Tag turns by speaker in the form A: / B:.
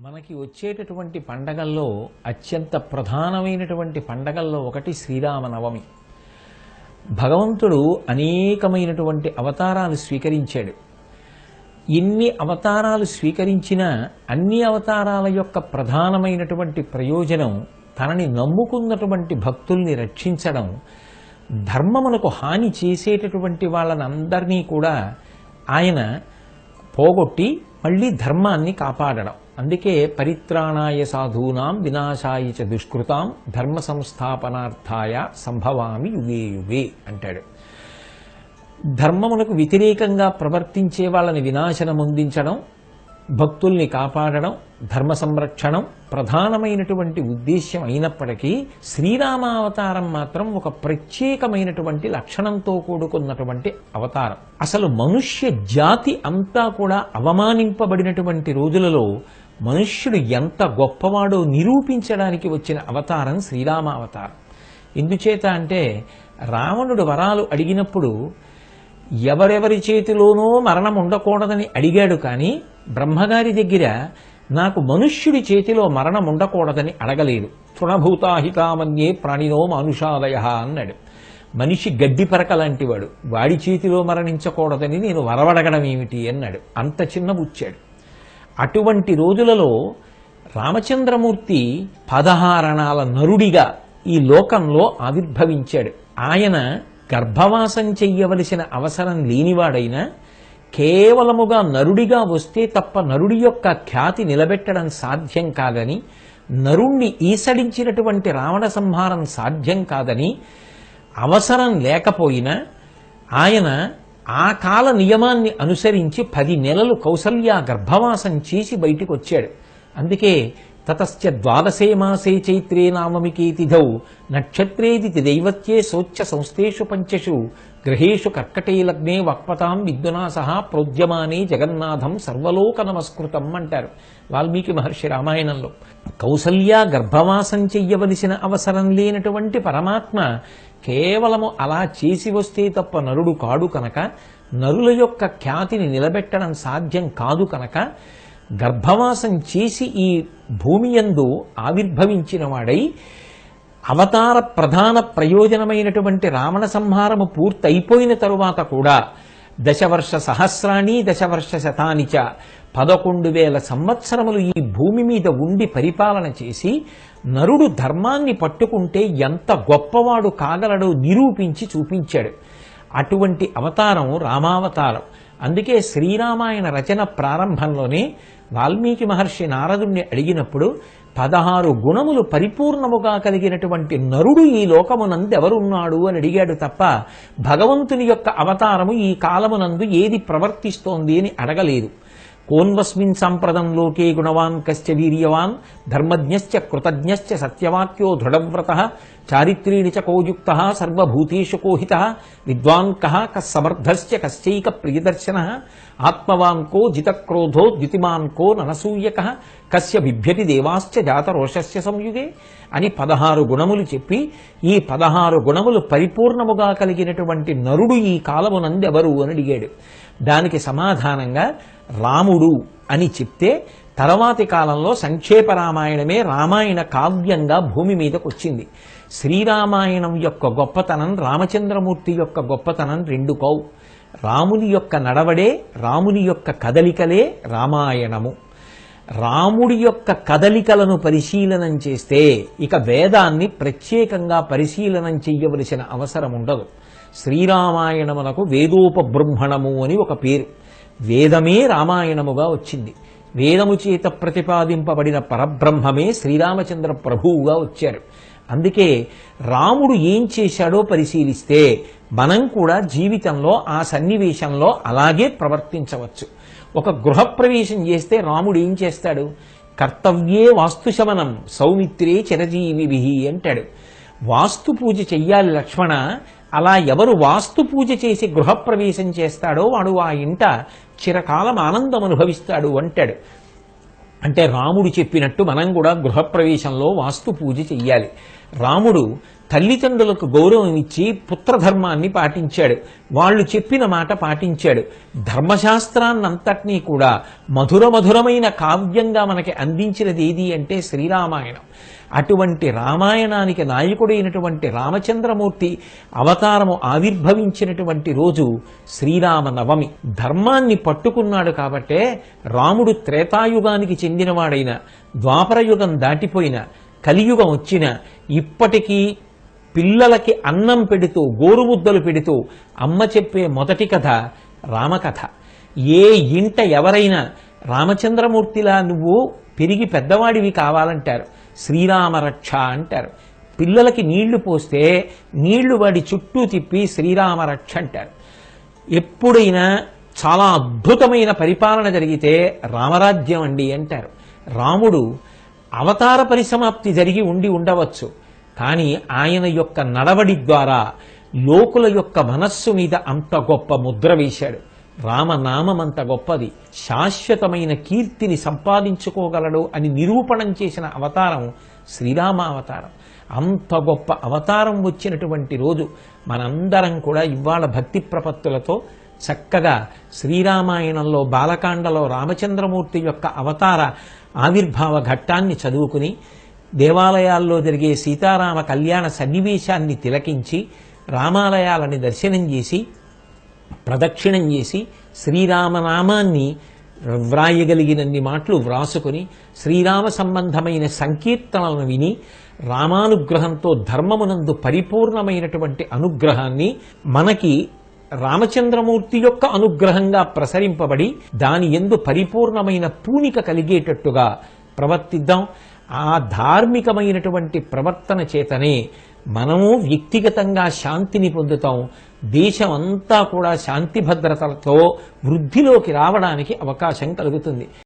A: మనకి వచ్చేటటువంటి పండగల్లో అత్యంత ప్రధానమైనటువంటి పండగల్లో ఒకటి శ్రీరామనవమి. భగవంతుడు అనేకమైనటువంటి అవతారాలు స్వీకరించాడు. ఎన్ని అవతారాలు స్వీకరించినా అన్ని అవతారాల యొక్క ప్రధానమైనటువంటి ప్రయోజనం తనని నమ్ముకున్నటువంటి భక్తుల్ని రక్షించడం ధర్మమునకు హాని చేసేటటువంటి వాళ్ళనందరినీ కూడా ఆయన పోగొట్టి మళ్ళీ ధర్మాన్ని కాపాడడం. అందుకే పరిత్రాణాయ సాధూనాం వినాశాయ చ దుష్కృతాం ధర్మ సంస్థాపనార్థాయ సంభవామి యుగే యుగే అంటాడు. ధర్మమునకు వ్యతిరేకంగా ప్రవర్తించే వాళ్ళని వినాశనమొందించడం భక్తుల్ని కాపాడడం ధర్మ సంరక్షణం ప్రధానమైనటువంటి ఉద్దేశ్యం అయినప్పటికీ శ్రీరామావతారం మాత్రం ఒక ప్రత్యేకమైనటువంటి లక్షణంతో కూడుకున్నటువంటి అవతారం. అసలు మనుష్య జాతి అంతా కూడా అవమానింపబడినటువంటి రోజులలో మనుష్యుడు ఎంత గొప్పవాడో నిరూపించడానికి వచ్చిన అవతారం శ్రీరామ అవతారం. ఎందుచేత అంటే రావణుడు వరాలు అడిగినప్పుడు ఎవరెవరి చేతిలోనో మరణం ఉండకూడదని అడిగాడు కానీ బ్రహ్మగారి దగ్గర నాకు మనుష్యుడి చేతిలో మరణం ఉండకూడదని అడగలేదు. తృణభూతాహితామన్యే ప్రాణినో మానుషాదయ అన్నాడు. మనిషి గడ్డి పరక లాంటివాడు. వాడి చేతిలో మరణించకూడదని నేను వరవడగడం ఏమిటి అన్నాడు. అంత చిన్న బుచ్చాడు. అటువంటి రోజులలో రామచంద్రమూర్తి పదహారణాల నరుడిగా ఈ లోకంలో ఆవిర్భవించాడు. ఆయన గర్భవాసం చెయ్యవలసిన అవసరం లేనివాడైనా కేవలముగా నరుడిగా వస్తే తప్ప నరుడి యొక్క ఖ్యాతి నిలబెట్టడం సాధ్యం కాదని నరుణ్ణి ఈసడించినటువంటి రావణ సంహారం సాధ్యం కాదని అవసరం లేకపోయినా ఆయన ఆ కాల నియమాన్ని అనుసరించి పది నెలలు కౌసల్య గర్భవాసం చేసి బయటికి వచ్చాడు. అందుకే తతశ్చ ద్వాదశే మాసే చైత్రే నామమికే తిథౌ నక్షత్రేది దైవత్యే శోచ్య సంస్థేషు పంచషు గ్రహేషు కర్కటే లగ్నే వక్పతాం విద్యునా సహా ప్రోద్యమానే జగన్నాథం సర్వలోక నమస్కృతం అంటారు వాల్మీకి మహర్షి రామాయణంలో. కౌసల్య గర్భవాసం చెయ్యవలసిన అవసరం లేనటువంటి పరమాత్మ కేవలము అలా చేసి వస్తే తప్ప నరుడు కాడు కనుక నరుల యొక్క ఖ్యాతిని నిలబెట్టడం సాధ్యం కాదు కనుక గర్భవాసం చేసి ఈ భూమి యందు ఆవిర్భవించిన వాడై అవతార ప్రధాన ప్రయోజనమైనటువంటి రావణ సంహారము పూర్తయిపోయిన తరువాత కూడా దశవర్ష సహస్రాణి దశవర్ష శతానిచ పదకొండు వేల సంవత్సరములు ఈ భూమి మీద ఉండి పరిపాలన చేసి నరుడు ధర్మాన్ని పట్టుకుంటే ఎంత గొప్పవాడు కాగలడో నిరూపించి చూపించాడు. అటువంటి అవతారం రామావతారం. అందుకే శ్రీరామాయణ రచన ప్రారంభంలోనే వాల్మీకి మహర్షి నారదుణ్ణి అడిగినప్పుడు పదహారు గుణములు పరిపూర్ణముగా కలిగినటువంటి నరుడు ఈ లోకమునందెవరున్నాడు అని అడిగాడు తప్ప భగవంతుని యొక్క అవతారము ఈ కాలమునందు ఏది ప్రవర్తిస్తోంది అని అడగలేదు. కోన్వస్మిన్ సంప్రదం లోకే గుణవాన్ కశ్చ వీర్యవాన్ ధర్మజ్ఞశ్చ కృతజ్ఞశ్చ సత్యవాక్యో దృఢవ్రత చారిత్రీణి చ కోయుక్త సర్వభూతేషు కోహిత విద్వాన్ కః కస్సమర్థశ్చ కశ్చైక ప్రియదర్శన ఆత్మవాన్ కో జితక్రోధో ద్యుతిమాన్ కో ననసూయక కస్య బిభ్యతి దేవాశ్చ జాతరోషస్య సంయుగే అని పదహారు గుణములు చెప్పి ఈ పదహారు గుణములు పరిపూర్ణముగా కలిగినటువంటి నరుడు ఈ కాలమునందెవరు అని అడిగాడు. దానికి సమాధానంగా రాముడు అని చెప్తే తర్వాతి కాలంలో సంక్షేప రామాయణమే రామాయణ కావ్యంగా భూమి మీదకు వచ్చింది శ్రీరామాయణం యొక్క గొప్పతనం రామచంద్రమూర్తి యొక్క గొప్పతనం రెండు కౌ. రాముని యొక్క నడవడే రాముని యొక్క కదలికలే రామాయణము. రాముడి యొక్క కదలికలను పరిశీలనం చేస్తే ఇక వేదాన్ని ప్రత్యేకంగా పరిశీలనం చెయ్యవలసిన అవసరం ఉండదు శ్రీరామాయణమునకు వేదోపబ్రహ్మణము అని ఒక పేరు. వేదమే రామాయణముగా వచ్చింది. వేదము చేత ప్రతిపాదింపబడిన పరబ్రహ్మమే శ్రీరామచంద్ర ప్రభువుగా వచ్చారు. అందుకే రాముడు ఏం చేశాడో పరిశీలిస్తే మనం కూడా జీవితంలో ఆ సన్నివేశంలో అలాగే ప్రవర్తించవచ్చు. ఒక గృహప్రవేశం చేస్తే రాముడు ఏం చేస్తాడు? కర్తవ్యే వాస్తుశమనం సౌమిత్రే చిరజీవి అంటాడు. వాస్తు పూజ చెయ్యాలి లక్ష్మణ అలా ఎవరు వాస్తు పూజ చేసి గృహప్రవేశం చేస్తాడో వాడు ఆ ఇంట చిరకాలం ఆనందం అనుభవిస్తాడు అంటాడు. అంటే రాముడు చెప్పినట్టు మనం కూడా గృహప్రవేశంలో వాస్తు పూజ చెయ్యాలి. రాముడు తల్లిదండ్రులకు గౌరవం ఇచ్చి పుత్రధర్మాన్ని పాటించాడు. వాళ్ళు చెప్పిన మాట పాటించాడు. ధర్మశాస్త్రాన్నంతటినీ కూడా మధుర మధురమైన కావ్యంగా మనకి అందించినది ఏది అంటే శ్రీరామాయణం. అటువంటి రామాయణానికి నాయకుడైనటువంటి రామచంద్రమూర్తి అవతారము ఆవిర్భవించినటువంటి రోజు శ్రీరామ నవమి ధర్మాన్ని పట్టుకున్నాడు కాబట్టే రాముడు త్రేతాయుగానికి చెందినవాడైన ద్వాపరయుగం దాటిపోయిన కలియుగం వచ్చిన ఇప్పటికీ పిల్లలకి అన్నం పెడుతూ గోరుముద్దలు పెడుతూ అమ్మ చెప్పే మొదటి కథ రామకథ. ఏ ఇంట ఎవరైనా రామచంద్రమూర్తిలా నువ్వు పెరిగి పెద్దవాడివి కావాలంటారు. శ్రీరామరక్ష అంటారు. పిల్లలకి నీళ్ళు పోస్తే నీళ్ళు వాడి చుట్టూ తిప్పి శ్రీరామరక్ష అంటారు. ఎప్పుడైనా చాలా అద్భుతమైన పరిపాలన జరిగితే రామరాజ్యం అండి అంటారు. రాముడు అవతార పరిసమాప్తి జరిగి ఉండి ఉండవచ్చు. కానీ ఆయన యొక్క నడవడి ద్వారా లోకుల యొక్క మనస్సు మీద అంత గొప్ప ముద్ర వేశాడు. రామనామం అంత గొప్పది. శాశ్వతమైన కీర్తిని సంపాదించుకోగలడు అని నిరూపణం చేసిన అవతారం శ్రీరామ అవతారం. అంత గొప్ప అవతారం వచ్చినటువంటి రోజు మనందరం కూడా ఇవాళ భక్తి ప్రపత్తులతో చక్కగా శ్రీరామాయణంలో బాలకాండలో రామచంద్రమూర్తి యొక్క అవతార ఆవిర్భావ ఘట్టాన్ని చదువుకుని దేవాలయాల్లో జరిగే సీతారామ కళ్యాణ సన్నివేశాన్ని తిలకించి రామాలయాలని దర్శనం చేసి ప్రదక్షిణం చేసి శ్రీరామనామాన్ని వ్రాయగలిగినన్ని మాటలు వ్రాసుకుని శ్రీరామ సంబంధమైన సంకీర్తనలను విని రామానుగ్రహంతో ధర్మమునందు పరిపూర్ణమైనటువంటి అనుగ్రహాన్ని మనకి రామచంద్రమూర్తి యొక్క అనుగ్రహంగా ప్రసరింపబడి దాని ఎందు పరిపూర్ణమైన పూనిక కలిగేటట్టుగా ప్రవర్తిద్దాం. ఆ ధార్మికమైనటువంటి ప్రవర్తన చేతనే మనము వ్యక్తిగతంగా శాంతిని పొందుతాం. దేశం అంతా కూడా శాంతి భద్రతలతో వృద్ధిలోకి రావడానికి అవకాశం కలుగుతుంది.